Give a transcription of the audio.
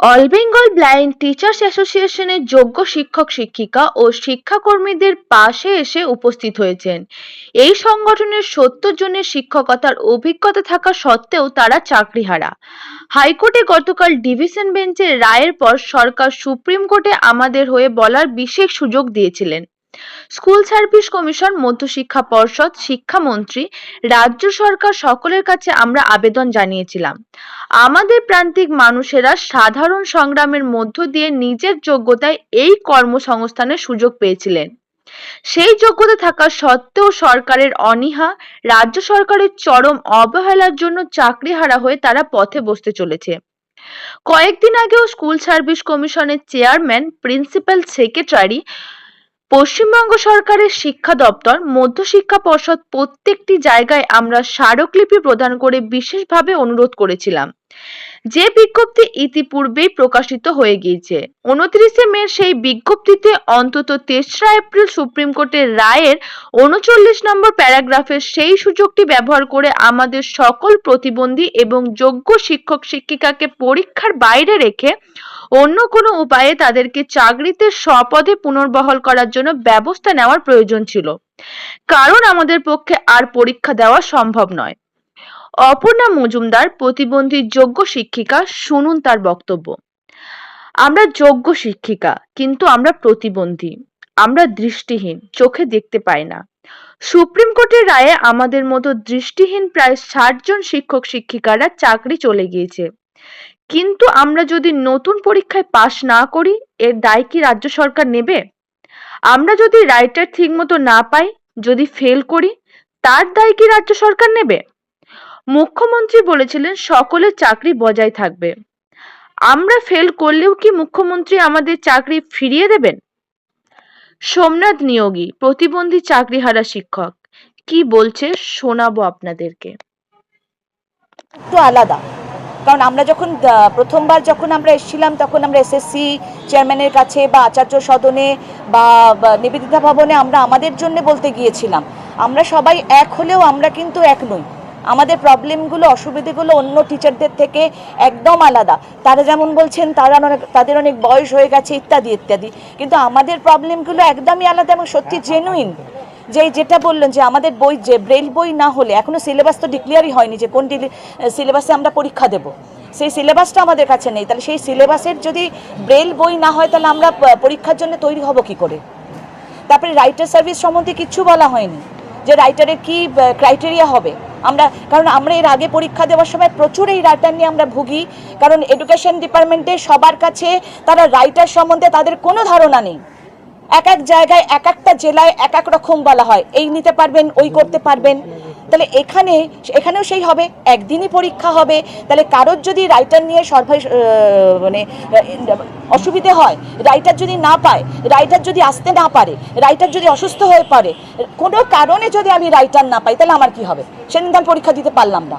All Bengal blind teachers অ্যাসোসিয়েশনের যোগ্য শিক্ষক, শিক্ষিকা ও শিক্ষাকর্মীদের পাশে এসে উপস্থিত হয়েছেন। এই সংগঠনের সত্তর জনের শিক্ষকতার অভিজ্ঞতা থাকা সত্ত্বেও তারা চাকরিহারা। হাইকোর্টে গতকাল ডিভিশন বেঞ্চের রায়ের পর সরকার সুপ্রিম কোর্টে আমাদের হয়ে বলার বিশেষ সুযোগ দিয়েছিলেন। স্কুল সার্ভিস কমিশন, মধ্যশিক্ষা পর্ষদ শিক্ষামন্ত্রী রাজ্য সরকার সকলের কাছে আমরা আবেদন জানিয়েছিলাম। আমাদের প্রান্তিক মানুষেরা সাধারণ সংগ্রামের মধ্য দিয়ে নিজের যোগ্যতায় এই কর্মসংস্থানের সুযোগ পেয়েছিলেন। সেই যোগ্যতা থাকা সত্ত্বেও সরকারের অনীহা, রাজ্য সরকারের চরম অবহেলার জন্য চাকরিহারা হয়ে তারা পথে বসতে চলেছে। কয়েকদিন আগেও স্কুল সার্ভিস কমিশনের চেয়ারম্যান, প্রিন্সিপাল সেক্রেটারি পশ্চিমবঙ্গ সরকারের শিক্ষা দপ্তর, মধ্যশিক্ষা পর্ষদ প্রত্যেকটি জায়গায় আমরা স্মারকলিপি প্রদান করে বিশেষভাবে অনুরোধ করেছিলাম। যে বিজ্ঞপ্তি ইতিপূর্বেই প্রকাশিত হয়ে গিয়েছে। উনত্রিশে মে সেই বিজ্ঞপ্তিতে অন্তত তেসরা এপ্রিল সুপ্রিম কোর্টের রায়ের উনচল্লিশ নম্বর প্যারাগ্রাফের সেই সুযোগটি ব্যবহার করে আমাদের সকল প্রতিবন্ধী এবং যোগ্য শিক্ষক শিক্ষিকাকে পরীক্ষার বাইরে রেখে অন্য কোনো উপায়ে তাদেরকে চাকরিতে স্বপদে পুনর্বহাল করার জন্য ব্যবস্থা নেওয়ার প্রয়োজন ছিল। কারণ আমাদের পক্ষে আর পরীক্ষা দেওয়া সম্ভব নয়। অপর্ণা মজুমদার, প্রতিবন্ধী যোগ্য শিক্ষিকা, শুনুন তার বক্তব্য। আমরা যোগ্য শিক্ষিকা, কিন্তু আমরা প্রতিবন্ধী। আমরা দৃষ্টিহীন, চোখে দেখতে পাই না। সুপ্রিম কোর্টের রায়ে আমাদের মতো দৃষ্টিহীন প্রায় ষাট জন শিক্ষক শিক্ষিকারা চাকরি চলে গিয়েছে। কিন্তু আমরা যদি নতুন পরীক্ষায় পাশ না করি, এর দায় কি রাজ্য সরকার নেবে? আমরা যদি রাইটার ঠিক মতো না পাই, যদি ফেল করি, তার দায় কি রাজ্য সরকার নেবে? মুখ্যমন্ত্রী বলেছিলেন, সকলের চাকরি বজায় থাকবে। আমরা ফেল করলেও কি মুখ্যমন্ত্রী আমাদের চাকরি ফিরিয়ে দেবেন? সোমনাথ নিয়োগী, প্রতিবন্ধী চাকরিহারা শিক্ষক, কি বলছে শোনাবো আপনাদেরকে? একটু আলাদা। কারণ আমরা যখন প্রথমবার যখন আমরা এসেছিলাম, তখন আমরা এসএসসি চেয়ারম্যানের কাছে বা আচার্য সদনে বা নিবেদিতা ভবনে আমরা আমাদের জন্য বলতে গিয়েছিলাম। আমরা সবাই এক হলেও আমরা কিন্তু এক নই। আমাদের প্রবলেমগুলো অসুবিধেগুলো অন্য টিচারদের থেকে একদম আলাদা। তারা যেমন বলছেন, তারা অনেক, তাদের অনেক বয়স হয়ে গেছে, ইত্যাদি ইত্যাদি। কিন্তু আমাদের প্রবলেমগুলো একদমই আলাদা এবং সত্যি জেনুইন যে যেটা বললেন যে আমাদের বই যে ব্রেল বই না হলে এখনও সিলেবাস তো ডিক্লিয়ারই হয়নি যে কোন সিলেবাসে আমরা পরীক্ষা দেব। সেই সিলেবাসটা আমাদের কাছে নেই। তাহলে সেই সিলেবাসের যদি ব্রেল বই না হয় তাহলে আমরা পরীক্ষার জন্য তৈরি হব কি করে? তারপরে রাইটার সার্ভিস সম্বন্ধে কিচ্ছু বলা হয়নি যে রাইটারের কি ক্রাইটেরিয়া হবে। আমরা, কারণ আমরা এর আগে পরীক্ষা দেওয়ার সময় প্রচুর এই রাইটার নিয়ে আমরা ভুগি, কারণ এডুকেশন ডিপার্টমেন্টে সবার কাছে তারা রাইটার সম্বন্ধে তাদের কোনো ধারণা নেই। এক এক জায়গায়, এক একটা জেলায় এক এক রকম বলা হয়। এই নিতে পারবেন, ওই করতে পারবেন। তাহলে এখানে, এখানেও সেই হবে, একদিনই পরীক্ষা হবে। তাহলে কারোর যদি রাইটার নিয়ে সর্বাই মানে অসুবিধে হয় রাইটার যদি না পায় রাইটার যদি আসতে না পারে রাইটার যদি অসুস্থ হয়ে পড়ে, কোনো কারণে যদি আমি রাইটার না পাই, তাহলে আমার কি হবে? সেদিন পরীক্ষা দিতে পারলাম না।